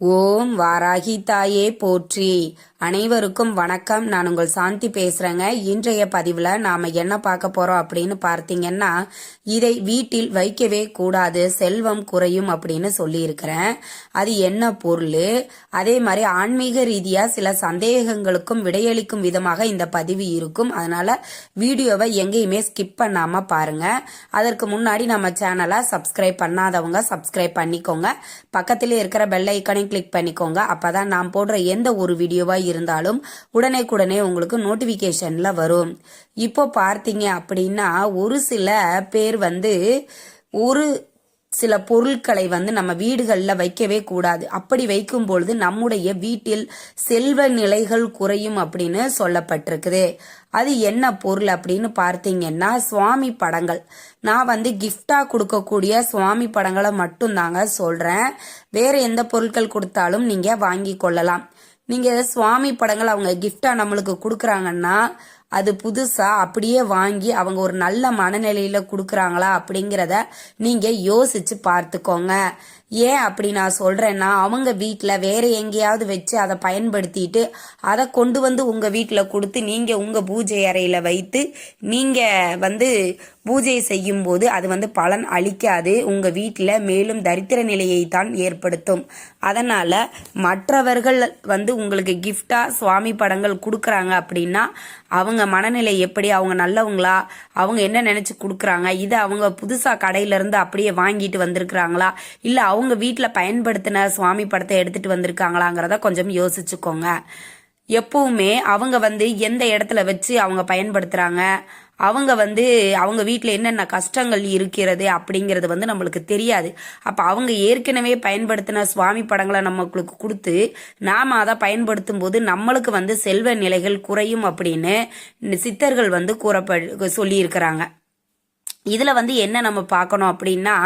ஓம் வாராகி தாயே போற்றி. அனைவருக்கும் வணக்கம். நான் உங்கள் சாந்தி பேசுறேங்க. இன்றைய பதிவில் நாம என்ன பார்க்க போறோம் அப்படின்னு பார்த்தீங்கன்னா இதை வீட்டில் வைக்கவே கூடாது. செல்வம் குறையும் அப்படின்னு சொல்லியிருக்கிறேன். அது என்ன பொருள்? அதே மாதிரி ஆன்மீக ரீதியா சில சந்தேகங்களுக்கும் விடையளிக்கும் விதமாக இந்த பதிவு இருக்கும். அதனால வீடியோவை எங்கேயுமே ஸ்கிப் பண்ணாம பாருங்க. அதற்கு முன்னாடி நம்ம சேனலை சப்ஸ்கிரைப் பண்ணாதவங்க சப்ஸ்கிரைப் பண்ணிக்கோங்க. பக்கத்திலே இருக்கிற பெல் ஐக்கனை கிளிக் பண்ணிக்கோங்க. அப்பதான் நான் போடுற எந்த ஒரு வீடியோவாக இருந்தாலும் உடனேக்குடனே உங்களுக்கு நோட்டிஃபிகேஷனில் வரும். இப்போ பார்த்தீங்க அப்படின்னா ஒரு சில பேர் வந்து ஒரு சில பொருட்களை வந்து நம்ம வீடுகளில் வைக்கவே கூடாது. அப்படி வைக்கும் பொழுது நம்முடைய வீட்டில் செல்வ நிலைகள் குறையும் அப்படின்னு சொல்லப்பட்டிருக்குது. அது என்ன பொருள் அப்படின்னு பார்த்தீங்கன்னா சுவாமி படங்கள். நான் வந்து கிஃப்டா கொடுக்கக்கூடிய சுவாமி படங்களை மட்டும்தாங்க சொல்றேன். வேற எந்த பொருட்கள் கொடுத்தாலும் நீங்க வாங்கி கொள்ளலாம். நீங்க சுவாமி படங்கள் அவங்க கிஃப்டா நம்மளுக்கு கொடுக்குறாங்கன்னா அது புதுசா அப்படியே வாங்கி அவங்க ஒரு நல்ல மனநிலையில கொடுக்குறாங்களா அப்படிங்கிறத நீங்க யோசிச்சு பார்த்துக்கோங்க. ஏன் அப்படி நான் சொல்கிறேன்னா அவங்க வீட்டில் வேறு எங்கேயாவது வச்சு அதை பயன்படுத்திட்டு அதை கொண்டு வந்து உங்கள் வீட்டில் கொடுத்து நீங்கள் உங்கள் பூஜை அறையில் வைத்து நீங்கள் வந்து பூஜை செய்யும் போது அது வந்து பலன் அளிக்காது. உங்கள் வீட்டில் மேலும் தரித்திர நிலையை தான் ஏற்படுத்தும். அதனால் மற்றவர்கள் வந்து உங்களுக்கு கிஃப்டாக சுவாமி படங்கள் கொடுக்குறாங்க அப்படின்னா அவங்க மனநிலை எப்படி அவங்க நல்லவங்களா அவங்க என்ன நினச்சி கொடுக்குறாங்க இதை அவங்க புதுசாக கடையிலேருந்து அப்படியே வாங்கிட்டு வந்திருக்கிறாங்களா இல்ல அவங்க வீட்டில் பயன்படுத்தின சுவாமி படத்தை எடுத்துட்டு வந்திருக்காங்களாங்கிறத கொஞ்சம் யோசிச்சுக்கோங்க. எப்பவுமே அவங்க வந்து எந்த இடத்துல வச்சு அவங்க பயன்படுத்துகிறாங்க அவங்க வந்து அவங்க வீட்டில் என்னென்ன கஷ்டங்கள் இருக்கிறது அப்படிங்கிறது வந்து நம்மளுக்கு தெரியாது. அப்போ அவங்க ஏற்கனவே பயன்படுத்தின சுவாமி படங்களை நம்மளுக்கு கொடுத்து நாம் அதை பயன்படுத்தும் போது நம்மளுக்கு வந்து செல்வ நிலைகள் குறையும் அப்படின்னு சித்தர்கள் வந்து கூறப்ப சொல்லியிருக்கிறாங்க. இதில் வந்து என்ன நம்ம பார்க்கணும் அப்படின்னா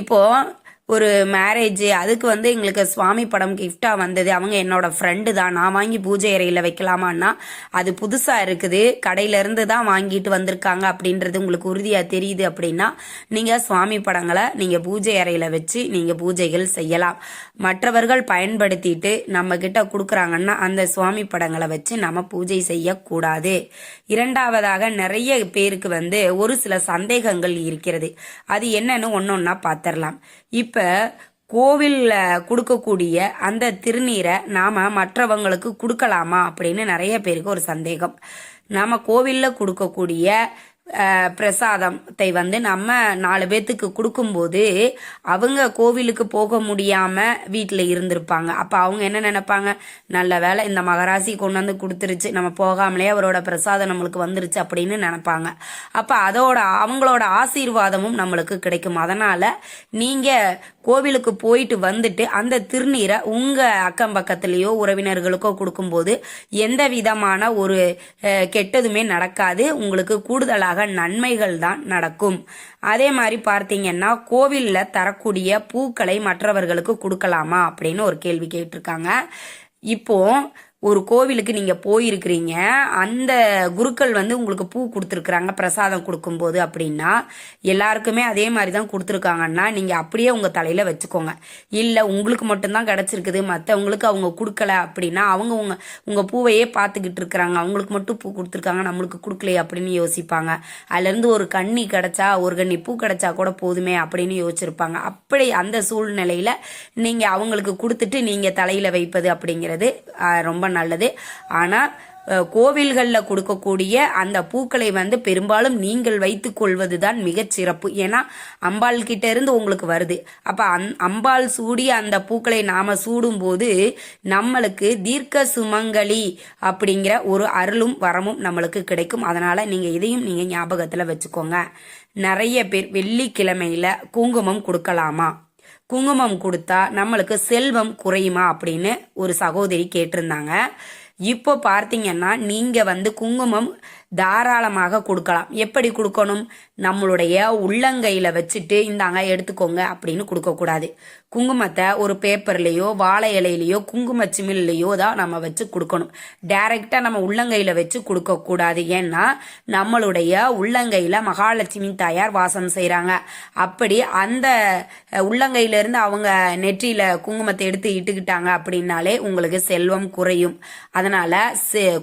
இப்போது ஒரு மேரேஜ் அதுக்கு வந்து எங்களுக்கு சுவாமி படம் கிஃப்டாக வந்தது. அவங்க என்னோட ஃப்ரெண்டு தான். நான் வாங்கி பூஜை அறையில் வைக்கலாமான்னா அது புதுசாக இருக்குது. கடையிலேருந்து தான் வாங்கிட்டு வந்திருக்காங்க அப்படின்றது உங்களுக்கு உறுதியாக தெரியுது அப்படின்னா நீங்கள் சுவாமி படங்களை நீங்கள் பூஜை அறையில் வச்சு நீங்கள் பூஜைகள் செய்யலாம். மற்றவர்கள் பயன்படுத்திட்டு நம்ம கிட்ட கொடுக்குறாங்கன்னா அந்த சுவாமி படங்களை வச்சு நம்ம பூஜை செய்யக்கூடாது. இரண்டாவதாக நிறைய பேருக்கு வந்து ஒரு சில சந்தேகங்கள் இருக்கிறது. அது என்னன்னு ஒன்றா பார்த்துடலாம் இப்ப இப்போ கோவிலில் கொடுக்கக்கூடிய அந்த திருநீரை நாம் மற்றவங்களுக்கு கொடுக்கலாமா அப்படின்னு நிறைய பேருக்கு ஒரு சந்தேகம். நாம் கோவில்ல கொடுக்கக்கூடிய பிரசாதத்தை வந்து நம்ம நாலு பேர்த்துக்கு கொடுக்கும்போது அவங்க கோவிலுக்கு போக முடியாமல் வீட்டில் இருந்திருப்பாங்க. அப்போ அவங்க என்ன நினைப்பாங்க? நல்ல வேலை இந்த மகராசி கொண்டு வந்து கொடுத்துருச்சு. நம்ம போகாமலே அவரோட பிரசாதம் நம்மளுக்கு வந்துருச்சு அப்படின்னு நினைப்பாங்க. அப்போ அதோட அவங்களோட ஆசீர்வாதமும் நம்மளுக்கு கிடைக்கும். அதனால் நீங்கள் கோவிலுக்கு போயிட்டு வந்துட்டு அந்த திருநீரை உங்கள் அக்கம் பக்கத்துலேயோ உறவினர்களுக்கோ கொடுக்கும்போது எந்த விதமான ஒரு கெட்டதுமே நடக்காது. உங்களுக்கு கூடுதலாக நன்மைகள் தான் நடக்கும். அதே மாதிரி பார்த்தீங்கன்னா கோவிலில் தரக்கூடிய பூக்களை மற்றவர்களுக்கு கொடுக்கலாமா அப்படின்னு ஒரு கேள்வி கேட்டிருக்காங்க. இப்போ ஒரு கோவிலுக்கு நீங்கள் போயிருக்கிறீங்க அந்த குருக்கள் வந்து உங்களுக்கு பூ கொடுத்துருக்குறாங்க பிரசாதம் கொடுக்கும்போது அப்படின்னா எல்லாருக்குமே அதே மாதிரி தான் கொடுத்துருக்காங்கன்னா நீங்கள் அப்படியே உங்கள் தலையில் வச்சுக்கோங்க. இல்லை உங்களுக்கு மட்டும்தான் கிடச்சிருக்குது மற்றவங்களுக்கு அவங்க கொடுக்கல அப்படின்னா அவங்க உங்கள் உங்கள் பூவையே பார்த்துக்கிட்டு இருக்கிறாங்க. அவங்களுக்கு மட்டும் பூ கொடுத்துருக்காங்க நம்மளுக்கு கொடுக்கலையே அப்படின்னு யோசிப்பாங்க. அதுலேருந்து ஒரு கண்ணி கிடச்சா ஒரு கண்ணி பூ கிடச்சா கூட போதுமே அப்படின்னு யோசிச்சிருப்பாங்க. அப்படி அந்த சூழ்நிலையில் நீங்கள் அவங்களுக்கு கொடுத்துட்டு நீங்கள் தலையில் வைப்பது அப்படிங்கிறது ரொம்ப நல்லது. ஆனால் கோவில்களில் கொடுக்கக்கூடிய அந்த பூக்களை வந்து பெரும்பாலும் நீங்கள் வைத்து கொள்வது தான் மிகச் சிறப்பு. ஏன்னா அம்பாள் கிட்ட இருந்து உங்களுக்கு வருது. அப்போ அந் அம்பாள் சூடிய அந்த பூக்களை நாம் சூடும்போது நம்மளுக்கு தீர்க்க சுமங்கலி அப்படிங்கிற ஒரு அருளும் வரமும் நம்மளுக்கு கிடைக்கும். அதனால் நீங்கள் இதையும் நீங்கள் ஞாபகத்தில் வச்சுக்கோங்க. நிறைய பேர் வெள்ளிக்கிழமையில் குங்குமம் கொடுக்கலாமா? குங்குமம் கொடுத்தா நம்மளுக்கு செல்வம் குறையுமா அப்படின்னு ஒரு சகோதரி கேட்டிருந்தாங்க. இப்போ பார்த்தீங்கன்னா நீங்கள் வந்து குங்குமம் தாராளமாக கொடுக்கலாம். எப்படி கொடுக்கணும்? நம்மளுடைய உள்ளங்கையில் வச்சுட்டு இந்தாங்க எடுத்துக்கோங்க அப்படின்னு கொடுக்கக்கூடாது. குங்குமத்தை ஒரு பேப்பர்லேயோ வாழை இலையிலையோ குங்கும சிமில்லையோ தான் நம்ம வச்சு கொடுக்கணும். டைரெக்டாக நம்ம உள்ளங்கையில் வச்சு கொடுக்கக்கூடாது. ஏன்னா நம்மளுடைய உள்ளங்கையில் மகாலட்சுமி தாயார் வாசம் செய்கிறாங்க அப்படி அந்த உள்ளங்கையிலேருந்து அவங்க நெற்றியில் குங்குமத்தை எடுத்து இட்டுக்கிட்டாங்க அப்படின்னாலே உங்களுக்கு செல்வம் குறையும். அதனால்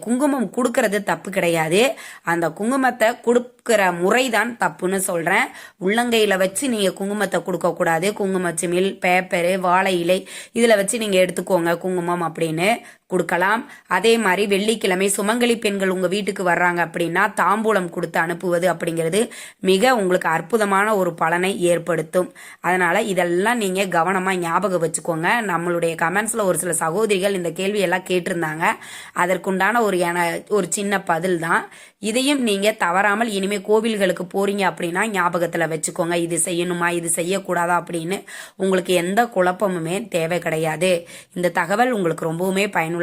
குங்குமம் கொடுக்கறது தப்பு கிடையாது. அந்த குங்குமத்தை கொடுக்கிற முறை தான் தப்புன்னு சொல்கிறேன் உள்ளங்கையில் வச்சு நீங்கள் குங்குமத்தை கொடுக்கக்கூடாது குங்குமச்சிமில் பேப்பரு வாழை இலை இதில் வச்சு நீங்கள் எடுத்துக்கோங்க குங்குமம் அப்படின்னு. கொடுக்கலாம். அதே மாதிரி வெள்ளிக்கிழமை சுமங்கலி பெண்கள் உங்கள் வீட்டுக்கு வர்றாங்க அப்படின்னா தாம்பூலம் கொடுத்து அனுப்புவது அப்படிங்கிறது மிக உங்களுக்கு அற்புதமான ஒரு பலனை ஏற்படுத்தும். அதனால் இதெல்லாம் நீங்கள் கவனமாக ஞாபகம் வச்சுக்கோங்க. நம்மளுடைய கமெண்ட்ஸில் ஒரு சில சகோதரிகள் இந்த கேள்வியெல்லாம் கேட்டிருந்தாங்க. அதற்குண்டான ஒரு என ஒரு சின்ன பதில் தான். இதையும் நீங்கள் தவறாமல் இனிமேல் கோவில்களுக்கு போறீங்க அப்படின்னா ஞாபகத்தில் வச்சுக்கோங்க. இது செய்யணுமா இது செய்யக்கூடாதா அப்படின்னு உங்களுக்கு எந்த குழப்பமுமே தேவை கிடையாது. இந்த தகவல் உங்களுக்கு ரொம்பவுமே பயனுள்ள